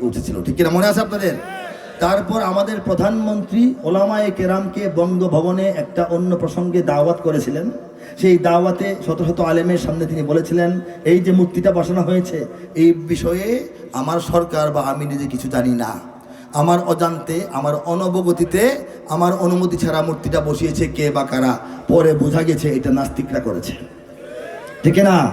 উঠেছিল। ঠিক কিনা মনে আছে আপনাদের? তারপর আমাদের প্রধানমন্ত্রী ওলামায়ে কেরামকে বঙ্গভবনে একটা অন্য প্রসঙ্গে দাওয়াত করেছিলেন। সেই দাওয়াতে শত শত আলেমের সামনে তিনি বলেছিলেন, এই যে মূর্তিটা বসানো হয়েছে, এই বিষয়ে আমার সরকার বা আমি নিজে কিছু জানি না। আমার অজান্তে, আমার অনবগতিতে, আমার অনুমতি ছাড়া মূর্তিটা বসিয়েছে কে বা কারা। পরে বোঝা গেছে এটা নাস্তিকরা করেছে। ঠিক না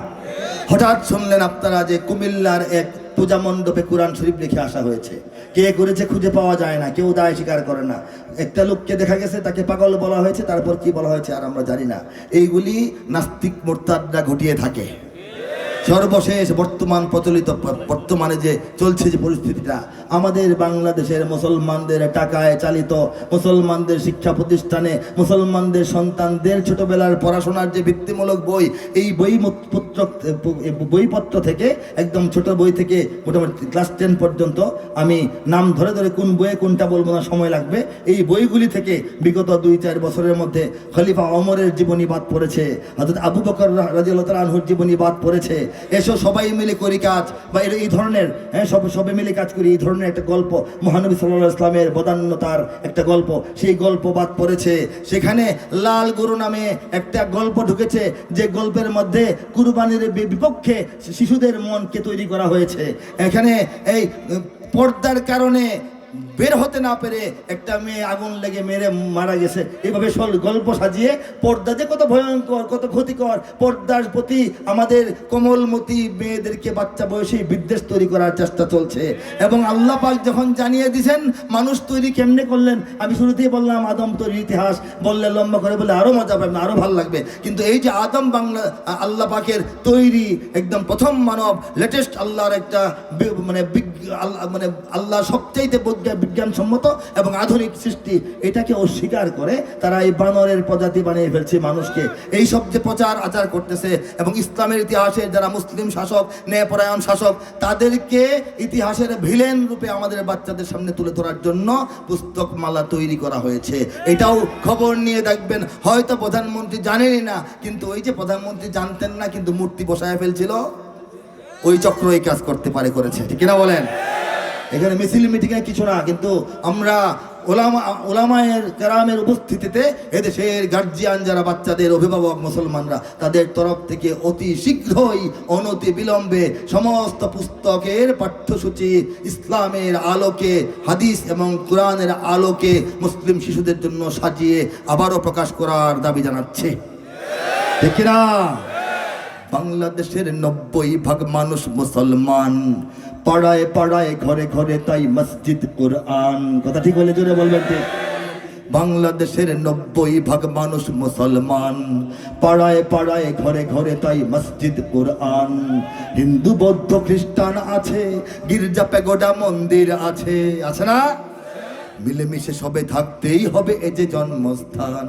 হঠাৎ শুনলেন আপনারা যে কুমিল্লার এক পূজা মণ্ডপে কোরআন শরীফ লিখে আসা হয়েছে। কে করেছে খুঁজে পাওয়া যায় না, কেউ দায় স্বীকার করে না। একটা লোককে দেখা গেছে, তাকে পাগল বলা হয়েছে, তারপর কি বলা হয়েছে আর আমরা জানি না। এইগুলি নাস্তিক মোর্তাদরা ঘটিয়ে থাকে। সর্বশেষ বর্তমান প্রচলিত, বর্তমানে যে চলছে যে পরিস্থিতিটা আমাদের বাংলাদেশের মুসলমানদের টাকায় চালিত মুসলমানদের শিক্ষা প্রতিষ্ঠানে, মুসলমানদের সন্তানদের ছোটবেলার পড়াশোনার যে ভিত্তিমূলক বই, এই বই পত্র বইপত্র থেকে, একদম ছোট বই থেকে মোটামুটি ক্লাস টেন পর্যন্ত আমি নাম ধরে ধরে কোন বইয়ে কোনটা বলব না, সময় লাগবে। এই বইগুলি থেকে বিগত দুই চার বছরের মধ্যে খলিফা অমরের জীবনী বাদ পড়েছে অর্থাৎ আবু বকর রাজিউল্লাহ আনহুর জীবনী বাদ পড়েছে। এসো সবাই মিলে করি কাজ, বা এই ধরনের হ্যাঁ সব সবাই মিলে কাজ করি, এই ধরনের একটা গল্প। মহানবী সাল্লাহ ইসলামের বদান্যতার একটা গল্প। সেই গল্প বাদ পড়েছে। সেখানে লাল গরু নামে একটা গল্প ঢুকেছে, যে গল্পের মধ্যে কুরবানির বিপক্ষে শিশুদের মনকে তৈরি করা হয়েছে। এখানে এই পর্দার কারণে বের হতে না পেরে একটা মেয়ে আগুন লেগে মেরে মারা গেছে। এইভাবে সল গল্প সাজিয়ে পর্দা যে কত ভয়ঙ্কর, কত ক্ষতিকর, পর্দার প্রতি আমাদের কোমলমতি মেয়েদেরকে বাচ্চা বয়সী বিদ্বেষ তৈরি করার চেষ্টা চলছে। এবং আল্লাহ পাক যখন জানিয়ে দিছেন, মানুষ তৈরি কেমনে করলেন, আমি শুরুতেই বললাম, আদম তৈরি ইতিহাস বললে লম্বা করে বলে আরও মজা পাবেন, আরও ভালো লাগবে। কিন্তু এই যে আদম বাংলা, আল্লাহ পাকের তৈরি একদম প্রথম মানব লেটেস্ট আল্লাহর একটা মানে মানে আল্লাহ সবচাইতে বিজ্ঞান বিজ্ঞানসম্মত এবং আধুনিক সৃষ্টি, এটাকে অস্বীকার করে তারা এই বানরের প্রজাতি বানিয়ে ফেলছে মানুষকে। এই সব যে প্রচার আচার করতেছে এবং ইসলামের ইতিহাসের যারা মুসলিম শাসক, ন্যায়পরায়ণ শাসক, তাদেরকে ইতিহাসের ভিলেন রূপে আমাদের বাচ্চাদের সামনে তুলে ধরার জন্য পুস্তক মালা তৈরি করা হয়েছে। এটাও খবর নিয়ে দেখবেন, হয়তো প্রধানমন্ত্রী জানেনই না, কিন্তু ওই যে প্রধানমন্ত্রী জানতেন না, কিন্তু মূর্তি বসায় ফেলছিল, ওই চক্র এই কাজ করতে পারে করেছে, ঠিক না বলেন? এখানে মিছিল, মিটিংয়ে কিছু না, কিন্তু আমরা ওলামা, ওলামায়ের কেরামের উপস্থিতিতে এদেশের গার্জিয়ান যারা বাচ্চাদের অভিভাবক মুসলমানরা, তাদের তরফ থেকে অতি শীঘ্রই অনতি বিলম্বে সমস্ত পুস্তকের পাঠ্যসূচি, ইসলামের আলোকে, হাদিস এবং কোরআনের আলোকে মুসলিম শিশুদের জন্য সাজিয়ে আবারও প্রকাশ করার দাবি জানাচ্ছে। ঠিক না বাংলাদেশের নব্বই ভাগ মানুষ মুসলমান। পাড়ায় পাড়ায়, ঘরে ঘরে তাই মসজিদ কোরআন। কথা ঠিক বলে জোরে বলবেন ঠিক? বাংলাদেশের নব্বই ভাগ মানুষ মুসলমান। পাড়ায় পাড়ায়, ঘরে ঘরে তাই মসজিদ কোরআন। হিন্দু, বৌদ্ধ, খ্রিস্টান আছে, গির্জা পেগোডা মন্দির আছে। আছে না? মিলেমিশে সবে থাকতেই হবে এ যে জন্মস্থান।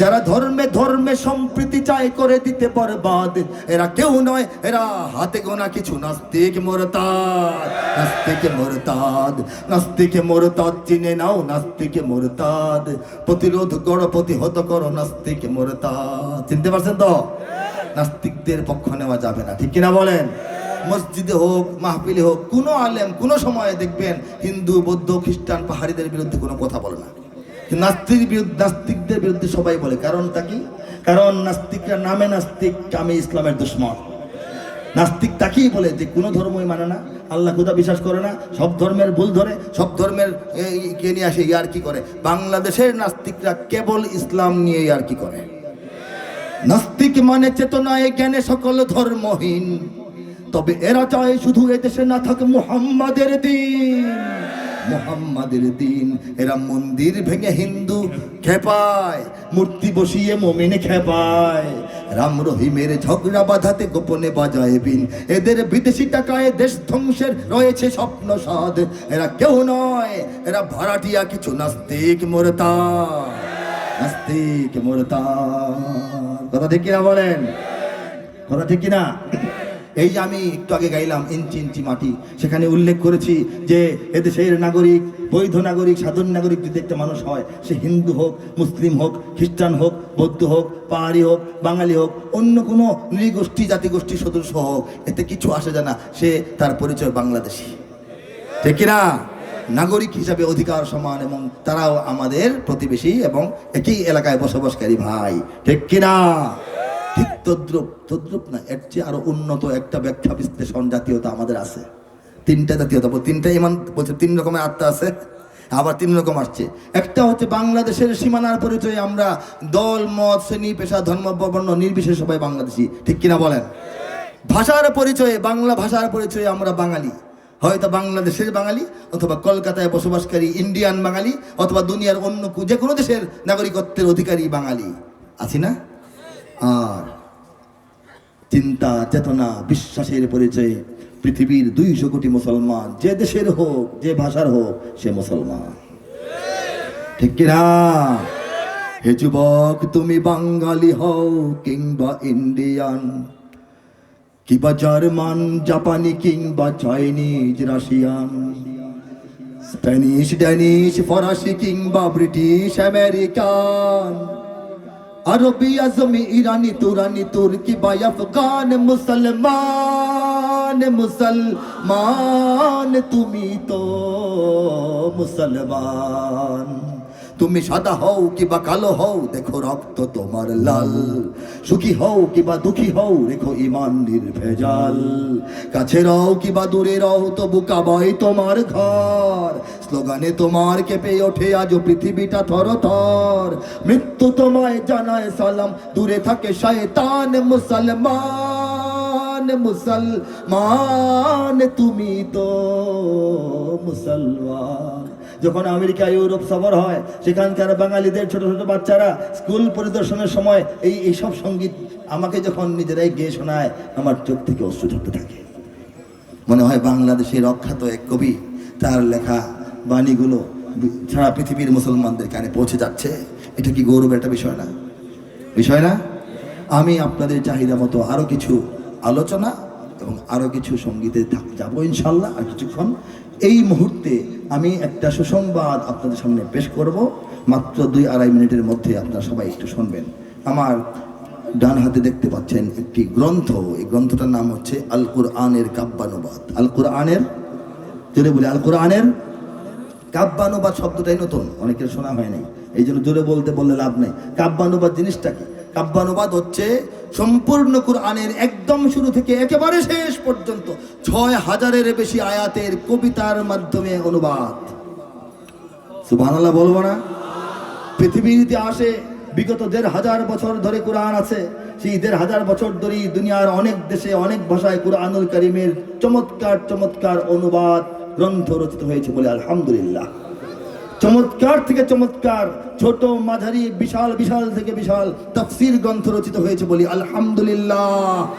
যারা ধর্মে ধর্মে সম্প্রীতি চায় করে দিতে বরবাদ, এরা কেউ নয়, এরা হাতে গোনা কিছু। নাস্তিক, মোরতাদ নাস্তিক, মোরতাদ, নাস্তিকে, মোরতাদ চিনে নাও, নাস্তিকে, মোরতাদ। প্রতিরোধ করো, প্রতিহত করো, নাস্তিক, মোরতাদ। চিনতে পারছেন তো? নাস্তিকদের পক্ষ নেওয়া যাবে না, ঠিক কিনা বলেন? মসজিদে হোক, মাহফিলে হোক, কোনো আলেম কোনো সময়ে দেখবেন হিন্দু, বৌদ্ধ, খ্রিস্টান পাহাড়িদের বিরুদ্ধে কোনো কথা বলে না। নাস্তিক বিরুদ্ধে নাস্তিকদের বিরুদ্ধে সবাই বলে। কারণটা কি? কারণ নাস্তিকরা নামে নাস্তিক আমি ইসলামের দুশ্মন। নাস্তিক তাকেই বলে যে কোনো ধর্মই মানে না। আল্লাহ খুদা বিশ্বাস করে না, সব ধর্মের ভুল ধরে, সব ধর্মের কে নিয়ে আসে ইয়ার কি করে? বাংলাদেশের নাস্তিকরা কেবল ইসলাম নিয়ে ইয়ার কি করে। নাস্তিক মানে চেতনায় জ্ঞানে সকল ধর্মহীন। তবে এরা চায় শুধু এদেশে না থাকে মুহাম্মাদের দিন। মুহাম্মাদের দিন। এরা মন্দির ভেঙে হিন্দু খেপায়, মূর্তি বসিয়ে মমিনে খেপায়। রাম রহিমের ঝগড়া বাধাতে গোপনে বাজায় বিন। এদের বিদেশি টাকায় দেশ ধ্বংসের রয়েছে স্বপ্ন সাদ এরা কেউ নয়, এরা ভাড়াটিয়া কিছু নাস্তিক মোরতা। নাস্তিক মোরতা। কথা ঠিক কিনা বলেন? কথা ঠিক কিনা? এই যে আমি একটু আগে গাইলাম ইঞ্চি ইঞ্চি মাটি, সেখানে উল্লেখ করেছি যে এদেশের নাগরিক, বৈধ নাগরিক, সাধারণ নাগরিক যদি একটা মানুষ হয়, সে হিন্দু হোক, মুসলিম হোক, খ্রিস্টান হোক, বৌদ্ধ হোক, পাহাড়ি হোক, বাঙালি হোক, অন্য কোনো নৃগোষ্ঠী জাতিগোষ্ঠী সদস্য হোক, এতে কিছু আসে যায় না, সে তার পরিচয় বাংলাদেশি। ঠিক কিনা? নাগরিক হিসাবে অধিকার সমান এবং তারাও আমাদের প্রতিবেশী এবং একই এলাকায় বসবাসকারী ভাই। ঠিক কিনা? ঠিক তদ্রুপ তদ্রুপ না, এর চেয়ে আরও উন্নত একটা ব্যাখ্যা বিশ্লেষণ জাতীয়তা আমাদের আছে। তিনটা জাতীয়তা তিনটা ইমান, বলছে তিন রকমের আত্মা আছে, আবার তিন রকম আসছে। একটা হচ্ছে বাংলাদেশের সীমানার পরিচয়ে আমরা দল, মত, শ্রেণি, পেশা, ধর্ম, বর্ণ নির্বিশেষে সবাই বাংলাদেশি, ঠিক কিনা বলেন? ভাষার পরিচয়ে, বাংলা ভাষার পরিচয়ে আমরা বাঙালি। হয়তো বাংলাদেশের বাঙালি, অথবা কলকাতায় বসবাসকারী ইন্ডিয়ান বাঙালি, অথবা দুনিয়ার অন্য যে কোনো দেশের নাগরিকত্বের অধিকারী বাঙালি। আছি না? আর চিন্তা, চেতনা, বিশ্বাসের পরিচয়ে পৃথিবীর দুইশো কোটি মুসলমান, যে দেশের হোক, যে ভাষার হোক, সে মুসলমান। ঠিক কিনা? হে যুবক, তুমি বাঙালি হও কিংবা ইন্ডিয়ান কিংবা জার্মান, জাপানি কিংবা চাইনিজ, রাশিয়ান, স্প্যানিশ, ড্যানিশ, ফরাসি কিংবা ব্রিটিশ, আমেরিকান। আরবি আজমি ইরানি তুরানি তুর্কি বা আফগান মুসলমান মুসলমান তুমি তো মুসলমান। তুমি সাদা হও কিবা কালো হও, দেখো রক্ত তোমার লাল। সুখী হও কিবা দুঃখী হও, রেখো ইমান নির্ভেজাল। কাছে রও কিবা দূরে রও, তবু কাবাই তোমার ঘর। স্লোগানে তোমার কেঁপে ওঠে আজ পৃথিবীটা থর থর মৃত্যু তোমায় জানায় সালাম, দূরে থাকে শয়তান মুসলমান মুসলমান তুমি তো মুসলমান। যখন আমেরিকা, ইউরোপ সফর হয়, সেখানকার বাঙালিদের, ছোট ছোট বাচ্চারা স্কুল পরিদর্শনের সময় এই, এইসব সংগীত আমাকে যখন নিজেরাই গেয়ে শোনায়, আমার চোখ থেকে অশ্রু ঝরতে থাকে। মনে হয় বাংলাদেশের অখ্যাত এক কবি, তার লেখা বাণীগুলো সারা পৃথিবীর মুসলমানদের কানে পৌঁছে যাচ্ছে। এটা কি গৌরবের একটা বিষয় না? বিষয় না? আমি আপনাদের চাহিদা মতো আরও কিছু আলোচনা এবং আরও কিছু সঙ্গীতে যাব ইনশাল্লাহ আর কিছুক্ষণ। এই মুহূর্তে আমি একটা সুসংবাদ আপনাদের সামনে পেশ করব। মাত্র দুই আড়াই মিনিটের মধ্যে আপনারা সবাই একটু শুনবেন। আমার ডান হাতে দেখতে পাচ্ছেন একটি গ্রন্থ। এই গ্রন্থটার নাম হচ্ছে আল কুরআনের কাব্যানুবাদ। আল কুরআনের জোরে বলি আল কুরআনের কাব্যানুবাদ শব্দটাই নতুন, অনেকের শোনা হয়নি। এই জন্য জোরে বলতে বললে লাভ নেই। কাব্যানুবাদ জিনিসটা কি? কাব্যানুবাদ হচ্ছে সম্পূর্ণ কুরআনের একদম শুরু থেকে একেবারে শেষ পর্যন্ত ছয় হাজারের বেশি আয়াতের কবিতার মাধ্যমে অনুবাদ। সুবহানাল্লাহ বলব না? পৃথিবীর ইতিহাসে বিগত দেড় হাজার বছর ধরে কোরআন আছে। সেই দেড় হাজার বছর ধরেই দুনিয়ার অনেক দেশে, অনেক ভাষায় কোরআনুল করিমের চমৎকার চমৎকার অনুবাদ গ্রন্থ রচিত হয়েছে বলে আলহামদুলিল্লাহ। চমৎকার থেকে চমৎকার, ছোট মাঝারি, বিশাল বিশাল থেকে বিশাল তফসির গ্রন্থ রচিত হয়েছে বলি, আলহামদুলিল্লাহ।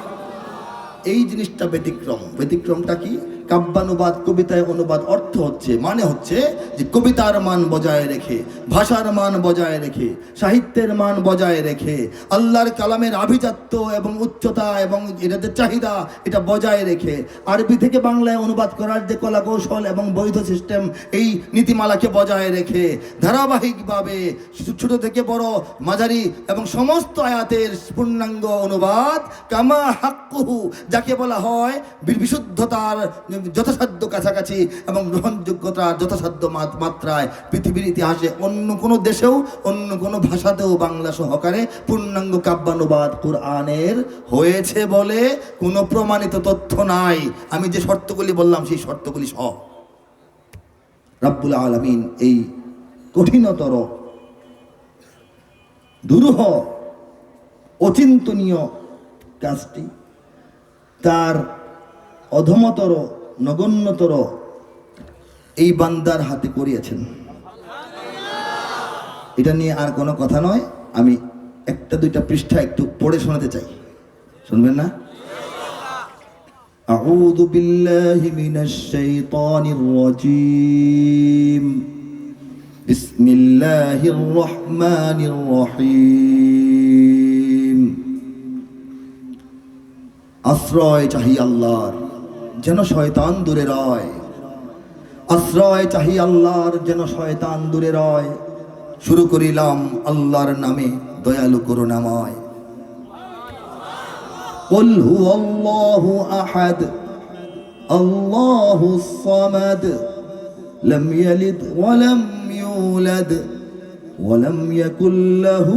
এই জিনিসটা ব্যতিক্রম। ব্যতিক্রমটা কি? কাব্যানুবাদ, কবিতায় অনুবাদ অর্থ হচ্ছে মানে হচ্ছে যে কবিতার মান বজায় রেখে, ভাষার মান বজায় রেখে, সাহিত্যের মান বজায় রেখে, আল্লাহর কালামের আভিজাত্য এবং উচ্চতা এবং এটাদের চাহিদা, এটা বজায় রেখে, আরবি থেকে বাংলায় অনুবাদ করার যে কলা কৌশল এবং বৈধ সিস্টেম, এই নীতিমালাকে বজায় রেখে, ধারাবাহিকভাবে ছোট থেকে বড় মাঝারি এবং সমস্ত আয়াতের পূর্ণাঙ্গ অনুবাদ, কামা হাক্কুহু, যাকে বলা হয় বিশুদ্ধতার যথাসাধ্য কাছাকাছি এবং গ্রহণযোগ্যতা যথাসাধ্য মাত- মাত্রায় পৃথিবীর ইতিহাসে অন্য কোনো দেশেও, অন্য কোনো ভাষাতেও বাংলা সহকারে পূর্ণাঙ্গ কাব্যানুবাদ কোরআনের হয়েছে বলে কোনো প্রমাণিত তথ্য নাই। আমি যে শর্তগুলি বললাম, সেই শর্তগুলি সহ। রাব্বুল আলমিন এই কঠিনতর, দুরূহ, অচিন্তনীয় কাজটি তার অধমতর নগণ্যতর এই বান্দার হাতে করিয়েছেন এটা নিয়ে আর কোনো কথা নয় আমি একটা দুইটা পৃষ্ঠা একটু পড়ে শোনাতে চাই শুনবেন না أعوذ بالله من الشيطان الرجيم بسم الله الرحمن الرحيم আশ্রয় চাহি আল্লাহর যেন শয়তান দূরে রয় আশ্রয় চাহি আল্লাহর যেন শয়তান দূরে রয় শুরু করিলাম আল্লাহর নামে দয়ালু করুণাময় قل هو الله احد الله الصمد لم يلد ولم يولد ولم يكن له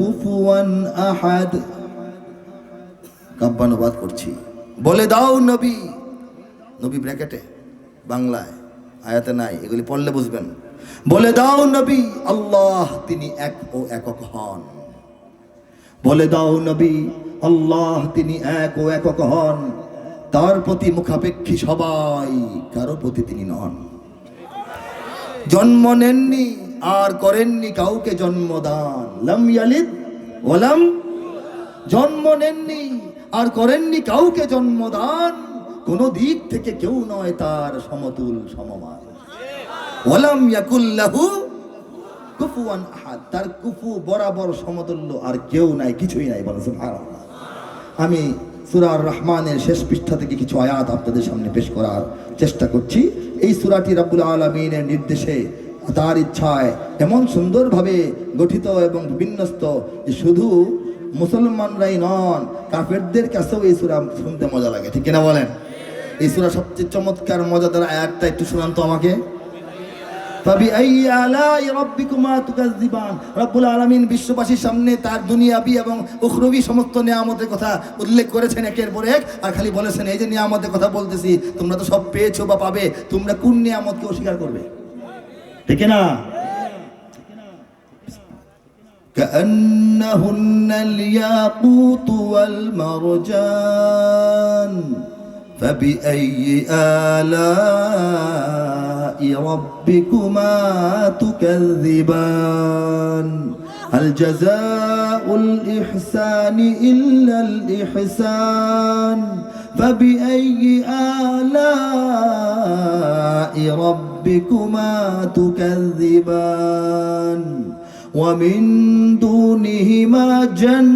كفوا أحد কাব্যানুবাদ করছি বলে দাও নবী নবী ব্র্যাকেটে বাংলায়, আয়াতে নাই, এগুলি পড়লে বুঝবেন। বলে দাও নবী, আল্লাহ তিনি এক ও একক হন। বলে দাও নবী, আল্লাহ তিনি এক ও একক হন। তার প্রতি মুখাপেক্ষী সবাই, কারও প্রতি তিনি নন। জন্ম নেননি, আর করেননি কাউকে জন্মদান। লাম ইয়ালিদ ওলাম জন্ম নেননি, আর করেননি কাউকে জন্মদান। কোন দিক থেকে কেউ নয় তার সমতুল সমমান। আহাদ। তার কুফু বরাবর সমতুল্য আর কেউ নাই, কিছুই নাই বলে আমি সুরার রহমানের শেষ পৃষ্ঠা থেকে কিছু আয়াত আপনাদের সামনে পেশ করার চেষ্টা করছি। এই সুরাটি রাব্বুল আলমিনের নির্দেশে, তার ইচ্ছায় এমন সুন্দরভাবে গঠিত এবং বিন্যস্ত যে শুধু মুসলমানরাই নন, কাফেরদের কাছেও এই সুরা শুনতে মজা লাগে। ঠিক কিনা বলেন? এই সুরা সবচেয়ে চমৎকার মজাদার আয়াতটা একটু শোনান তো আমাকে فبأي آلاء ربكما تكذبان রব্বুল আলামিন বিশ্ববাসীর সামনে তার দুনিয়াবি এবং উখরবি সমস্ত নিয়ামতের কথা উল্লেখ করেছেন একের পর এক আর খালি বলেছেন এই যে নিয়ামতের কথা বলতেছি তোমরা তো সব পেয়েছো বা পাবে তোমরা কোন নিয়ামতকে অস্বীকার করবে ঠিক না كأنهن الياقوت والمرجان فبأي آلاء ربكما تكذبان؟ هل جزاء الإحسان إلا الإحسان؟ فبأي آلاء ربكما تكذبان؟ ومن دونهما جنتان.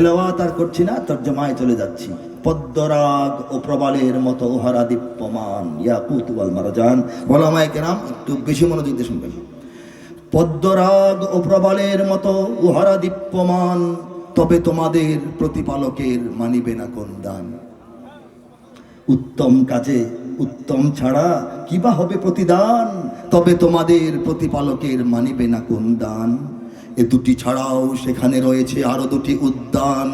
তেলাওয়াত আর করছি না, তর্জমায় চলে যাচ্ছি। পদ্মরাগ ও প্রবালের মতো উহারা দীপ্যমান ইয়াকুত ওয়াল মারজান। ওলামায়ে কেরাম, একটু বেশি মনোযোগ দিয়ে শুনবেন। পদ্মরাগ ও প্রবালের মতো উহারা দীপ্যমান, তবে তোমাদের প্রতিপালকের মানিবে না কোন দান। উত্তম কাজে, উত্তম ছাড়া কিবা হবে প্রতিদান? তবে তোমাদের প্রতিপালকের মানিবে না কোন দান? এ দুটি ছাড়াও সেখানে রয়েছে আরও দুটি উদ্যান।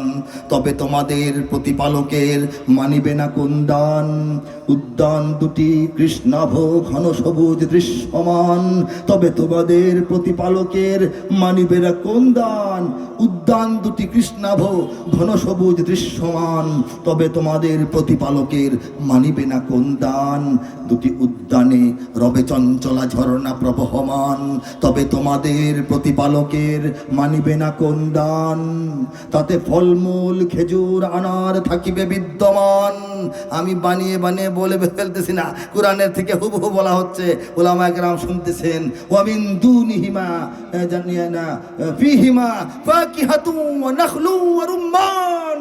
তবে তোমাদের প্রতিপালকের মানিবে না কোন দান। উদ্যান দুটি কৃষ্ণাভ ঘন সবুজ দৃশ্যমান। তবে তোমাদের প্রতিপালকের মানিবে না কোন দান। উদ্যান দুটি কৃষ্ণাভ ঘন সবুজ দৃশ্যমান। তবে তোমাদের প্রতিপালকের মানিবে না কোন দান। দুটি উদ্যানে রবে চঞ্চলা ঝর্ণা প্রবহমান। তবে তোমাদের প্রতিপালকের মানিবে না কোন দান। তাতে ফলমূল খেজুর আনার থাকিবে বিদ্যমান। আমি বানিয়ে বানিয়ে বলে ফেলতেছি না। কোরআনের থেকে হুবহু বলা হচ্ছে ওলামা একরাম শুনতেছেন ওয়ামিন দুনিহিমা এ, জানিয়ে না ফিহিমা ফাকিহাতু ওয়া নাখলু ওয়া রুম্মান।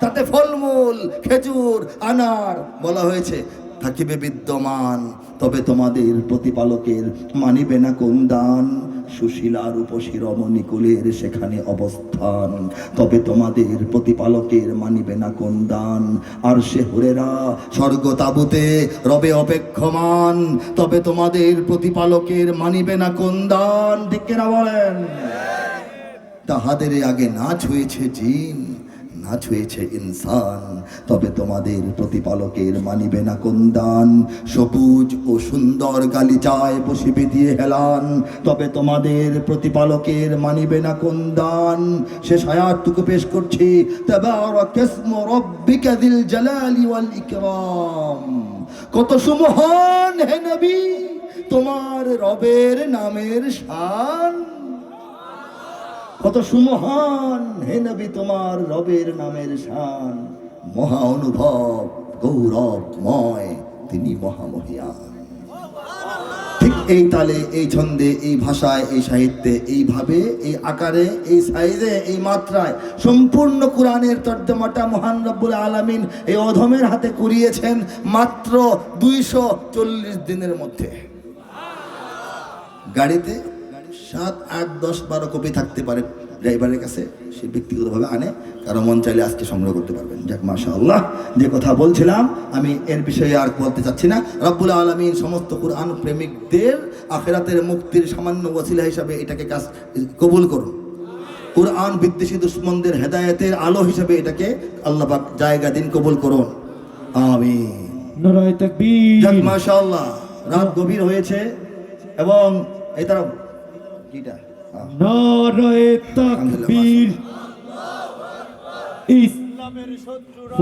তাতে ফলমূল খেজুর আনার বলা হয়েছে থাকিবে বিদ্যমান। তবে তোমাদের প্রতিপালকের মানিবে না কোন দান। সুশীলার রমণী কুলের সেখানে অবস্থান। তবে তোমাদের প্রতিপালকের মানিবে না কোন দান। আর সে হুরেরা স্বর্গ তাবুতে রবে অপেক্ষমান। তবে তোমাদের প্রতিপালকের মানিবে না কোন দান। ঠিক কিনা বলেন? তাহাদের আগে না ছুঁয়েছে জিন। না ছুঁয়েছে ইনসান, তবে তোমাদের প্রতিপালকের মানিবে না কোন দান। সবুজ ও সুন্দর গালি গালিচায় বসিবে দিয়ে হেলান, তবে তোমাদের প্রতিপালকের মানিবে না কোন দান। সে সায়াতটুকু পেশ করছি কত সুমহান হে নবী, তোমার রবের নামের শান। কত সুমহান, হে নবী তোমার রবের নামের শান। মহা অনুভব, গৌরবময়, তিনি মহামহিয়ান। ঠিক এই তালে, এই ছন্দে, এই ভাষায়, এই সাহিত্যে, এইভাবে, এই আকারে, এই সাইজে, এই মাত্রায় সম্পূর্ণ কোরআনের তর্জমাটা মহান রব্বুল আলামিন এই অধমের হাতে করিয়েছেন মাত্র দুইশো চল্লিশ দিনের মধ্যে। গাড়িতে সাত আট দশ বারো কপি থাকতে পারে ড্রাইভারের কাছে সে ব্যক্তিগতভাবে আনে কারও মন চাইলে আজকে সংগ্রহ করতে পারবেন। যাক মাশা আল্লাহ যে কথা বলছিলাম আমি এর বিষয়ে আর বলতে চাচ্ছি না। রব্বুল আলমিন সমস্ত কোরআন প্রেমিকদের আখেরাতের মুক্তির সামান্য ওসিলা হিসাবে এটাকে কাজ কবুল করুন। কোরআন বিদ্বেষী দুশ্মনদের হেদায়েতের আলো হিসাবে এটাকে আল্লাহ পাক জায়গা দিন কবুল করুন। আমিন। তাকবীর। যাক মাশাআল্লাহ রাত গভীর হয়েছে এবং এই তারা। নারায় তাকবীর। ইসলামের শত্রুরা